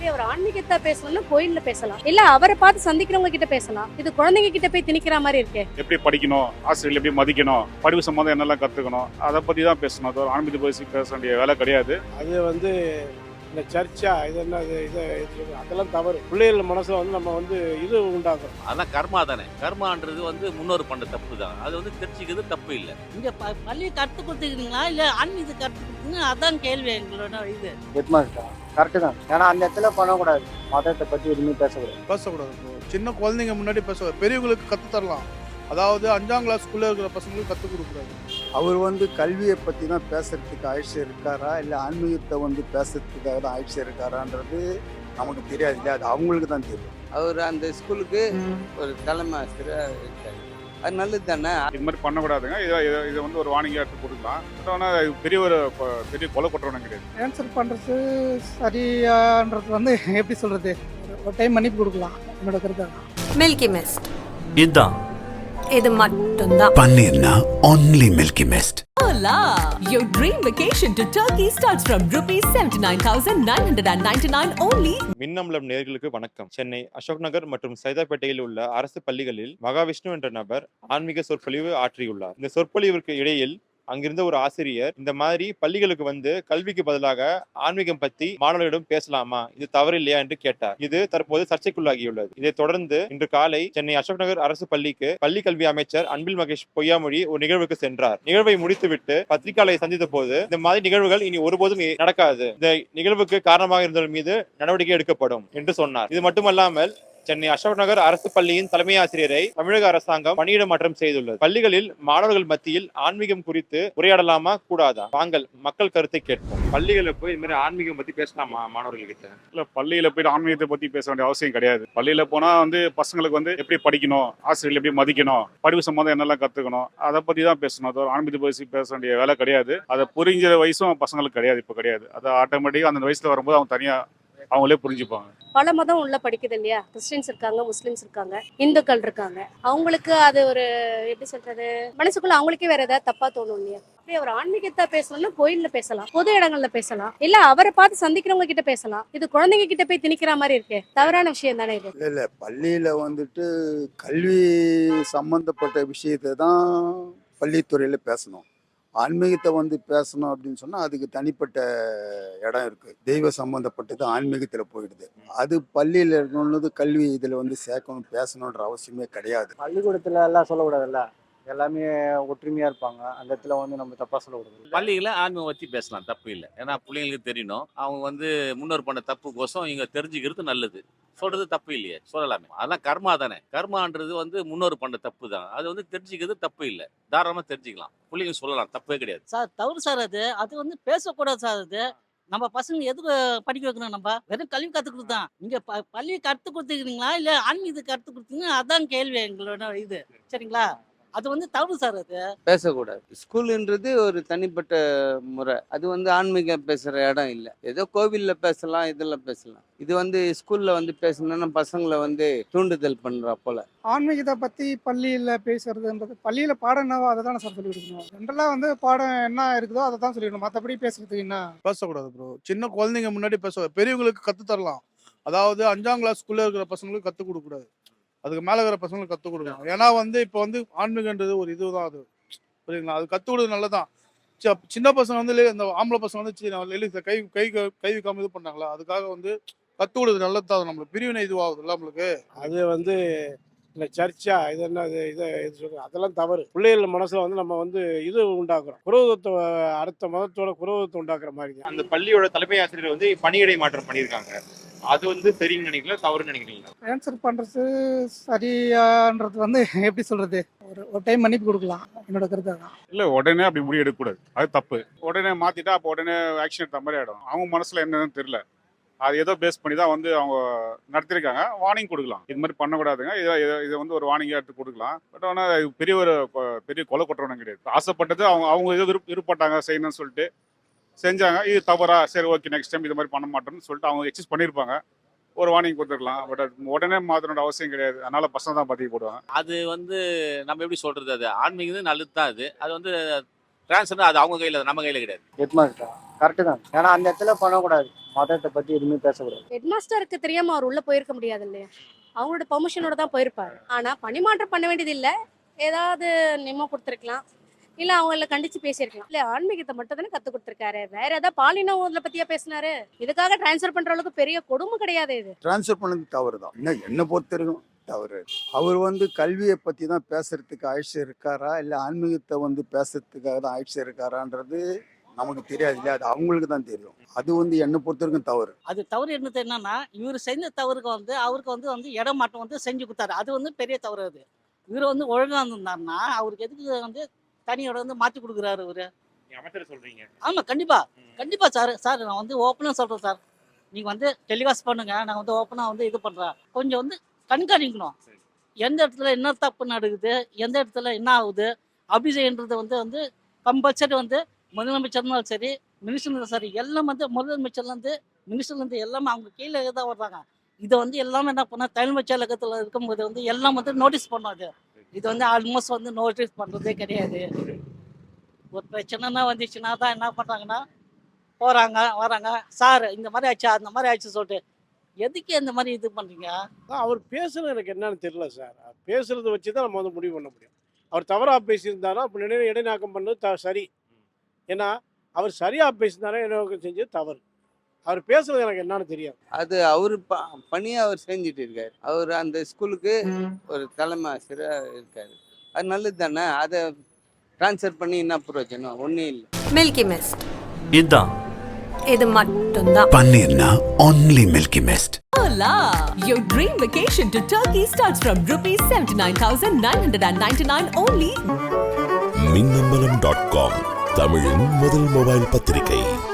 இப்படி அவர் ஆன்மீகத்தை பேசணும்னா கோயில்ல பேசலாம். இல்ல அவரை பார்த்து சந்திக்கிறவங்க கிட்ட பேசலாம். இது குழந்தைங்க கிட்ட போய் திணிக்கிற மாதிரி இருக்கே. எப்படி படிக்கணும்? ஆசிரியர்கள் எப்படி மதிக்கணும்? படிப்பு சம்மந்தம் என்னெல்லாம் கற்றுக்கணும் அதை பற்றி தான் பேசணும். அது ஒரு ஆன்மீக பேசி பேச வேண்டிய வேலை கிடையாது. அது வந்து இந்த சர்ச்சா இது என்ன இது இது இது அதெல்லாம் தவறு. பிள்ளைகள் மனசுல வந்து நம்ம வந்து இது உண்டாக்குறோம் அதெல்லாம் கர்மா தானே. கர்மான்றது வந்து முன்னோர் பண்ண தப்பு தான். அது வந்து தெரிஞ்சுக்கிறது தப்பு இல்லை. இங்க ப பள்ளி கற்றுக் கொடுத்துக்கிறீங்களா? இல்லை ஆன்மீகத்தை கற்றுக் கொடுத்தீங்க அதான் கேள்வி எங்களோட இது. ஹெட்மாஸ்டர் கரெக்டு தான். ஏன்னா அந்த இடத்துல பண்ணக்கூடாது. மதத்தை பற்றி எதுவுமே பேசக்கூடாது. பேசக்கூடாது. சின்ன குழந்தைங்க முன்னாடி பேசக்கூடாது. பெரியவங்களுக்கு கற்று தரலாம் அதாவது அஞ்சாம் கிளாஸ் ஸ்கூல்ல இருக்கிற பசங்களுக்கு கற்றுக் கொடுக்கூடாது அவர் வந்து கல்வியை பற்றி தான் பேசுறதுக்கு ஆயுஷ் இருக்காரா? இல்லை ஆன்மீகத்தை வந்து பேசுறதுக்காக தான் ஆயுஷ் இருக்காரான்றது நமக்கு தெரியாது. இல்லையா அது அவங்களுக்கு தான் தெரியும். அவர் அந்த ஸ்கூலுக்கு ஒரு தலைமை ஆசிரியர் இருக்காரு. அது நல்லது தானே? இது மாதிரி பண்ணக்கூடாதுங்க. இதை இதை இதை வந்து ஒரு வாணிகை எடுத்து கொடுக்கலாம். பட் ஆனால் இது பெரிய ஒரு கொ- பெரிய கொலை குற்றவனம் கிடையாது. ஆன்சர் பண்ணுறது சரியான்றது வந்து எப்படி சொல்கிறது ஒரு டைம் மன்னிப்பு கொடுக்கலாம். என்னோட கருத்து. அதான். மில்கி மிஸ்ட் இதுதான். இது மட்டும்தான். பன்னீர்னா only Milky Mist! Your dream vacation to Turkey starts from rupees 79,999 only. Minnambalam நேர்களுக்கு வணக்கம். சென்னை அசோக் நகர் மற்றும் சைதாப்பேட்டையில் உள்ள அரசு பள்ளிகளில் மகாவிஷ்ணு என்ற நபர் ஆன்மீக சொற்பொழிவு ஆற்றியுள்ளார். இந்த சொற்பொழிவிற்கு இடையில் அங்கிருந்த ஒரு ஆசிரியர் இந்த மாதிரி பள்ளிகளுக்கு வந்து கல்விக்கு பதிலாக ஆன்மீகம் பத்தி மாணவர்களிடம் பேசலாமா? இது தவறு இல்லையா? என்று கேட்டார். இது தற்போது சர்ச்சைக்குள்ளாகியுள்ளது. இதைத் தொடர்ந்து இன்று காலை சென்னை அசோக் நகர் அரசு பள்ளிக்கு பள்ளி கல்வி அமைச்சர் அன்பில் மகேஷ் பொய்யாமொழி ஒரு நிகழ்வுக்கு சென்றார். நிகழ்வை முடித்துவிட்டு பத்திரிகையாளரை சந்தித்த போது இந்த மாதிரி நிகழ்வுகள் இனி ஒருபோதும் நடக்காது. இந்த நிகழ்வுக்கு காரணமாக இருந்தவர்கள் மீது நடவடிக்கை எடுக்கப்படும் என்று சொன்னார். இது மட்டுமல்லாமல் சென்னை அசோக் நகர் அரசு பள்ளியின் தலைமை ஆசிரியரை தமிழக அரசாங்கம் பணியிட மாற்றம் செய்துள்ளது. பள்ளிகளில் மாணவர்கள் மத்தியில் ஆன்மீகம் குறித்து உரையாடலாமா கூடாதா? வாங்கள் மக்கள் கருத்தை கேட்போம். பள்ளிகளில் போய் இந்த மாதிரி ஆன்மீகம் பத்தி பேசலாமா மாணவர்கள் கிட்ட இல்லை பள்ளியில் போயிட்டு ஆன்மீகத்தை பற்றி பேச வேண்டிய அவசியம் கிடையாது. பள்ளியில் போனால் வந்து பசங்களுக்கு வந்து எப்படி படிக்கணும் ஆசிரியர்கள் எப்படி மதிக்கணும் படிப்பு சம்மந்தம் என்னெல்லாம் கற்றுக்கணும் அதை பற்றி தான் பேசணும். அது ஒரு ஆன்மீக பேசி பேச வேண்டிய வேலை கிடையாது. அதை புரிஞ்ச வயசும் பசங்களுக்கு கிடையாது இப்போ கிடையாது. அது ஆட்டோமேட்டிக்காக அந்த வயசில் வரும்போது அவங்க தனியாக அவங்களே புரிஞ்சுப்பாங்க. பல மதம் உள்ள படிக்குது இல்லையா? கிறிஸ்டின்ஸ் இருக்காங்க முஸ்லிம்ஸ் இருக்காங்க இந்துக்கள் இருக்காங்க. அவங்களுக்கு அது ஒரு எப்படி சொல்றது மனசுக்குள்ள அவங்களுக்கே வேற ஏதாவது தப்பா தோணும் இல்லையா? அப்படி அவர் ஆன்மீகத்தை பேசணும்னா கோயில்ல பேசலாம் பொது இடங்கள்ல பேசலாம். இல்ல அவரை பார்த்து சந்திக்கிறவங்க கிட்ட பேசலாம். இது குழந்தைங்க கிட்ட போய் திணிக்கிற மாதிரி இருக்கே. தவறான விஷயம் தானே இது? இல்லை இல்லை. பள்ளியில் வந்துட்டு கல்வி சம்மந்தப்பட்ட விஷயத்தை தான் பள்ளித்துறையில் பேசணும். ஆன்மீகத்தை வந்து பேசணும் அப்படின்னு சொன்னால் அதுக்கு தனிப்பட்ட இடம் இருக்குது தெய்வ சம்மந்தப்பட்டது ஆன்மீகத்தில் போயிடுது. அது பள்ளியில் இருக்கணும்னு கல்வி இதில் வந்து சேர்க்கணும் பேசணுன்ற அவசியமே கிடையாது. பள்ளிக்கூடத்தில் எல்லாம் சொல்லக்கூடாதுல்ல? எல்லாமே ஒற்றுமையாக இருப்பாங்க. அந்த இடத்துல வந்து நம்ம தப்பாக சொல்லக்கூடாது. பள்ளிகளை ஆன்மீகம் வச்சு பேசலாம். தப்பு இல்லை. ஏன்னா பிள்ளைங்களுக்கு தெரியணும். அவங்க வந்து முன்னோர் பண்ண தப்புக்கோசம் இங்க தெரிஞ்சுக்கிறது நல்லது. சொல்றது தப்பு இல்லையே. சொல்லலாமே. அதெல்லாம் கர்மா தானே. கர்மான்றது வந்து முன்னோர் பண்ண தப்பு தான். அது வந்து தெரிஞ்சுக்கிறது தப்பு இல்லை. தாராளமா தெரிஞ்சுக்கலாம். பிள்ளைங்க சொல்லலாம். தப்பே கிடையாது. சார் தவறு சார் அது. அது வந்து பேசக்கூடாது சார் அது. நம்ம பசங்க எதுக்கு படிக்க வைக்கணும் நம்ம? வெறும் கல்வி கற்றுக் கொடுத்தான் இங்க ப பள்ளி கற்றுக் கொடுத்துக்கிறீங்களா? இல்லை ஆன்மீகத்தை கற்றுக் கொடுத்தீங்க அதான் கேள்வி எங்களோட இது. சரிங்களா? அது வந்து தவறு சார் அது. பேசக்கூடாது. ஸ்கூலுன்றது ஒரு தனிப்பட்ட முறை. அது வந்து ஆன்மீகம் பேசுகிற இடம் இல்லை. ஏதோ கோவிலில் பேசலாம் இதில் பேசலாம். இது வந்து ஸ்கூலில் வந்து பேசணும்னா பசங்களை வந்து தூண்டுதல் பண்ணுறா போல. ஆன்மீகத்தை பற்றி பள்ளியில் பேசுறதுன்றது பள்ளியில் பாடம் என்னவோ அதை தானே சார் சொல்லி கொடுக்கணும். ஜென்ரலாக வந்து பாடம் என்ன இருக்குதோ அதை தான் சொல்லிக்கணும் மற்றபடி பேசுறதுக்கு என்ன? பேசக்கூடாது ப்ரோ சின்ன குழந்தைங்க முன்னாடி பேசக்கூடாது. பெரியவங்களுக்கு கற்று தரலாம். அதாவது அஞ்சாம் கிளாஸ் ஸ்கூல்ல இருக்கிற பசங்களுக்கு கற்றுக் கொடுக்கூடாது அதுக்கு மேலே இருக்கிற பசங்களுக்கு கற்றுக் கொடுக்கணும். ஏன்னா வந்து இப்போ வந்து ஆன்மீகன்றது ஒரு இதுதான் அது. புரியுங்களா அது கற்றுக் கொடுறது நல்லதான் சி- சின்ன பசங்க வந்து லே- இந்த ஆம்பளை பசங்க வந்து கை கை கை வைக்காம இது பண்ணாங்களா? அதுக்காக வந்து கற்றுக் கொடுறது நல்லது தான் நம்மளுக்கு பிரிவினை இதுவாகுதுல்ல நம்மளுக்கு? அது வந்து இந்த சர்ச்சா இது என்ன இது இது இது சொல்றது அதெல்லாம் தவறு. பிள்ளைகள் மனசுல வந்து நம்ம வந்து இது உண்டாக்குறோம். குரோதத்தை அடுத்த மதத்தோட குரோதத்தை உண்டாக்குற மாதிரி தான் அந்த பள்ளியோட தலைமை ஆசிரியர் வந்து பணியிடை மாற்றம் பண்ணியிருக்காங்க. அது வந்து சரின்னு நினைக்கல தவறுன்னு நினைக்கிறீங்களா? ஆன்சர் பண்ணுறது சரியான்றது வந்து எப்படி சொல்கிறது ஒரு ஒரு டைம் மன்னிப்பு கொடுக்கலாம். என்னோட கருத்து அதான். இல்லை உடனே அப்படி முடிவு எடுக்கக்கூடாது. அது தப்பு. உடனே மாற்றிட்டா அப்போ உடனே ஆக்ஷன் எடுத்த மாதிரி ஆகிடும் அவங்க மனசில் என்னன்னு தெரியல. அது ஏதோ பேஸ் பண்ணி தான் வந்து அவங்க நடத்திருக்காங்க. வார்னிங் கொடுக்கலாம். இது மாதிரி பண்ணக்கூடாதுங்க. இதை இதை- இதை வந்து ஒரு வார்னிங்காக எடுத்து கொடுக்கலாம். பட் ஆனால் பெரிய ஒரு பெரிய கொலை குற்றவனம் கிடையாது. ஆசைப்பட்டது அவங்க அவங்க ஏதோ விருப்ப விருப்பப்பட்டாங்க செய்யணும்னு சொல்லிட்டு செஞ்சாங்க. இது தவறா? சரி ஓகே நெக்ஸ்ட் டைம் இது மாதிரி பண்ண மாட்டோம்னு சொல்லிட்டு அவங்க எக்ஸஸ் பண்ணியிருப்பாங்க ஒரு வார்னிங் கொடுத்துருக்கலாம். பட் உடனே மாற்றணுன்ற அவசியம் கிடையாது. அதனால பசங்க தான் பற்றி போடுவாங்க. அது வந்து நம்ம எப்படி சொல்றது அது? ஆன்மீகம் நல்லது தான் அது. அது வந்து டிரான்ஸ்ஃபர் அது அவங்க கையில நம்ம கையில கிடையாது. ஹெட்மாஸ்டர் கரெக்டு தான். ஏன்னா அந்த இடத்துல பண்ணக்கூடாது. மதத்தை பற்றி எதுவுமே பேசக்கூடாது. ஹெட் மாஸ்டருக்கு தெரியாம அவர் உள்ள போயிருக்க முடியாது இல்லையா? அவங்களோட பெர்மிஷனோட தான் போயிருப்பாரு. ஆனா பணிமாற்றம் பண்ண வேண்டியது இல்ல. ஏதாவது நிம்ம கொடுத்துருக்கலாம். இல்ல அவங்கள கண்டிச்சு பேசியிருக்கலாம். இல்ல ஆன்மீகத்தை மட்டும் தானே கத்து கொடுத்துருக்காரு. வேற ஏதாவது பாலின ஊர்ல பத்தியா பேசினாரு? இதுக்காக டிரான்ஸ்ஃபர் பண்ற அளவுக்கு பெரிய கொடுமை கிடையாது இது. ட்ரான்ஸ்ஃபர் பண்ணது தவறு தான் என்ன என்னை பொறுத்த வரைக்கும் தவறு. அவர் வந்து கல்வியை பற்றி தான் பேசுறதுக்கு ஆயுஷ் இருக்காரா? இல்லை ஆன்மீகத்தை வந்து பேசுறதுக்காக தான் ஆயுஷ் இருக்காரான்றது நமக்கு தெரியாது. இல்லையா அது அவங்களுக்கு தான் தெரியும். அது வந்து என்னை பொறுத்த வரைக்கும் தவறு. அது தவறு என்னது என்னன்னா இவர் செஞ்ச தவறுக்கு வந்து அவருக்கு வந்து வந்து இடம் மாற்றம் வந்து செஞ்சு கொடுத்தாரு. அது வந்து பெரிய தவறு அது. இவர் வந்து ஒழுங்கா இருந்திருந்தாருன்னா அவருக்கு எதுக்கு வந்து தனி இடம் வந்து மாற்றி கொடுக்குறாரு அமைச்சர் சொல்றீங்க. ஆமாம் கண்டிப்பா. கண்டிப்பா சார் சார் நான் வந்து ஓப்பனாக சொல்கிறேன் சார். நீங்கள் வந்து டெலிகாஸ்ட் பண்ணுங்க நான் வந்து ஓப்பனாக வந்து இது பண்ணுறேன் கொஞ்சம் வந்து கண்காணிக்கணும். எந்த இடத்துல என்ன தப்பு நடக்குது எந்த இடத்துல என்ன ஆகுது அப்படி செய்யறது வந்து வந்து கம்பல்சரி வந்து முதலமைச்சர்னாலும் சரி மினிஸ்டர் சரி எல்லாம் வந்து முதலமைச்சர்லேருந்து மினிஸ்டர்லேருந்து எல்லாமே அவங்க கீழே தான் வர்றாங்க. இதை வந்து எல்லாமே என்ன பண்ணால் தலைமைச் செயலகத்தில் இருக்கும்போது வந்து எல்லாம் வந்து நோட்டீஸ் பண்ணோம் இது இது வந்து ஆல்மோஸ்ட் வந்து நோட்டீஸ் பண்ணுறதே கிடையாது. ஒரு பிரச்சனைனா வந்துச்சுன்னா தான் என்ன பண்ணுறாங்கன்னா போகிறாங்க வராங்க. சார் இந்த மாதிரி ஆச்சு அந்த மாதிரி ஆச்சு சொல்லிட்டு எதுக்கு இந்த மாதிரி இது பண்ணுறீங்க அவர் பேசுகிறது எனக்கு என்னன்னு தெரியல சார். பேசுறத வச்சு தான் நம்ம வந்து முடிவு பண்ண முடியும். அவர் தவறாக பேசியிருந்தாரோ அப்போ நினைவு இடைநாக்கம் பண்ணது த சரி. ஏன்னா அவர் சரியாக பேசியிருந்தாரோ இடைநாக்கம் செஞ்சது தவறு. அவர் பேசுறது எனக்கு என்னன்னு தெரியாது. அது அவர் ப பணியை அவர் செஞ்சுட்டு இருக்காரு. அவர் அந்த ஸ்கூலுக்கு ஒரு தலைமை ஆசிரியராக இருக்காரு. அது நல்லது தானே அதை ட்ரான்ஸ்ஃபர் பண்ணி என்ன பிரயோஜனம்? ஒன்றும் இல்லை. மில்கி மிஸ்ட் இதுதான். இது மட்டும்தான். பன்னீர்னா only Milky Mist Hola! Your dream vacation to Turkey starts from rupees 79,999 only. Minnambalam dot com தமிழின் முதல் மொபைல் பத்திரிகை.